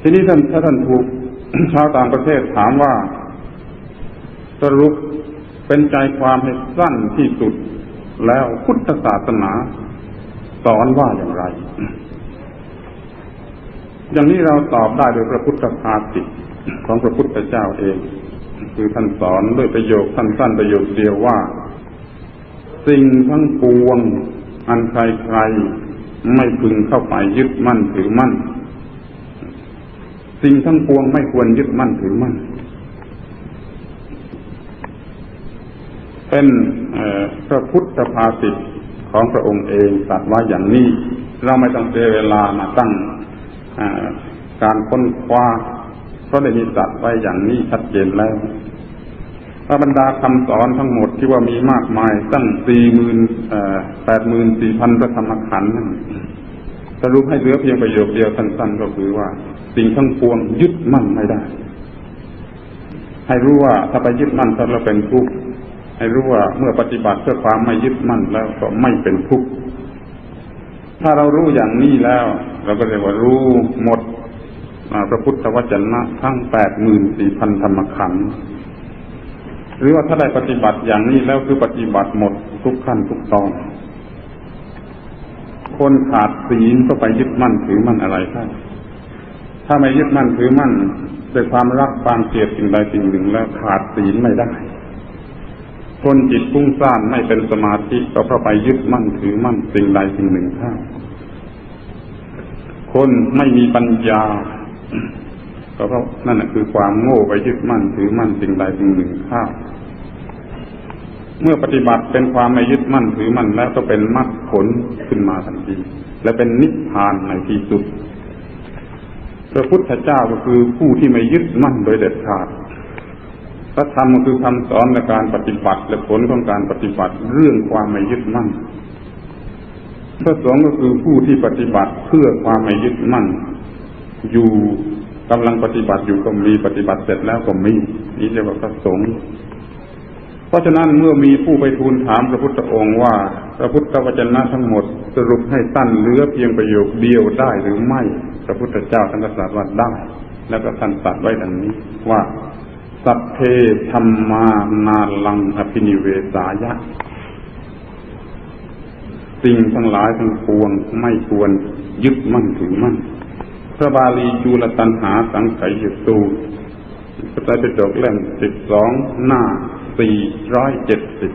ทีนี้ท่านถ้าท่านถูกชาวต่างประเทศถามว่า สรุปเป็นใจความให้สั้นที่สุด แล้วพุทธศาสนา สอนว่าอย่างไร อย่างนี้เราตอบได้โดยพระพุทธภาษิตของพระพุทธเจ้าเอง คือท่านสอนด้วยประโยคสั้นๆประโยคเดียวว่า สิ่งทั้งปวง อันใครใครๆไม่พึงเข้าไปยึดมั่นถือมั่น สิ่งทั้งปวงไม่ควรยึดมั่นถือมั่น เป็นพระพุทธภาษิตของพระองค์เองตรัสว่าอย่างนี้ เราไม่ต้องเสียเวลามาตั้งการค้นคว้าเพราะได้มีตรัสไว้อย่างนี้ชัดเจนแล้วพระบรรดาคำสอนทั้งหมดที่ว่ามีมากมายตั้งสี่หมื่นแปดหมื่นสี่พันพระธรรมขันธ์นั่นสรุปให้เหลือเพียงประโยคเดียวสั้นๆก็คือว่า สิ่งทั้งปวงยึดมั่นไม่ได้ ให้รู้ว่าถ้าไปยึดมั่นแล้วเป็นทุกข์ให้รู้ว่าเมื่อปฏิบัติเพื่อความไม่ยึดมั่นแล้วก็ไม่เป็นทุกข์ถ้าเรารู้อย่างนี้แล้ว เราก็เรียกว่ารู้หมดพระพุทธวจนะทั้งแปดหมื่นสี่พันธรรมขันธ์หรือว่าถ้าได้ปฏิบัติอย่างนี้แล้วคือปฏิบัติหมดทุกขั้นทุกตอน คนขาดศีลก็ไปยึดมั่นถือมั่นอะไรได้ ถ้าไม่ยึดมั่นถือมั่นด้วยความรักความเกลียดสิ่งใดสิ่งหนึ่งแล้วขาดศีลไม่ได้คนจิตฟุ้งซ่านไม่เป็นสมาธิก็เพราะไปยึดมั่นถือมั่นสิ่งใดสิ่งหนึ่งเข้าคนไม่มีปัญญา ก็เพราะนั่นคือความโง่ไปยึดมั่นถือมั่นสิ่งใดสิ่งหนึ่งเข้าเมื่อปฏิบัติเป็นความไม่ยึดมั่นถือมั่นแล้วก็เป็นมรรคผลขึ้นมาทันทีและเป็นนิพพานในที่สุด ระพุทธเจ้าก็คือผู้ที่ไม่ยึดมั่นโดยเด็ดขาด พระธรรมก็คือคำสอนในการปฏิบัติและผลของการปฏิบัติเรื่องความไม่ยึดมั่น พระสงฆ์ก็คือผู้ที่ปฏิบัติเพื่อความไม่ยึดมั่น อยู่กำลังปฏิบัติอยู่ก็มีปฏิบัติเสร็จแล้วก็มีนี่เรียกว่าพระสงฆ์เพราะฉะนั้นเมื่อมีผู้ไปทูลถามพระพุทธองค์ว่า พระพุทธวจนะทั้งหมดสรุปให้สั้นเหลือเพียงประโยคเดียวได้หรือไม่พระพุทธเจ้าท่านตรัสว่าได้ แล้วก็ท่านตรัสไว้ดังนี้ว่า สัพเพธรรมานาลังอภินิเวสายะ สิ่งทั้งหลายทั้งปวงไม่ควรยึดมั่นถือมั่นพระบาลีจูลตันหาสังไขยสูตูพระไตรปิฎกเล่มสิบสองหน้าสี่ร้อยเจ็ดสิบ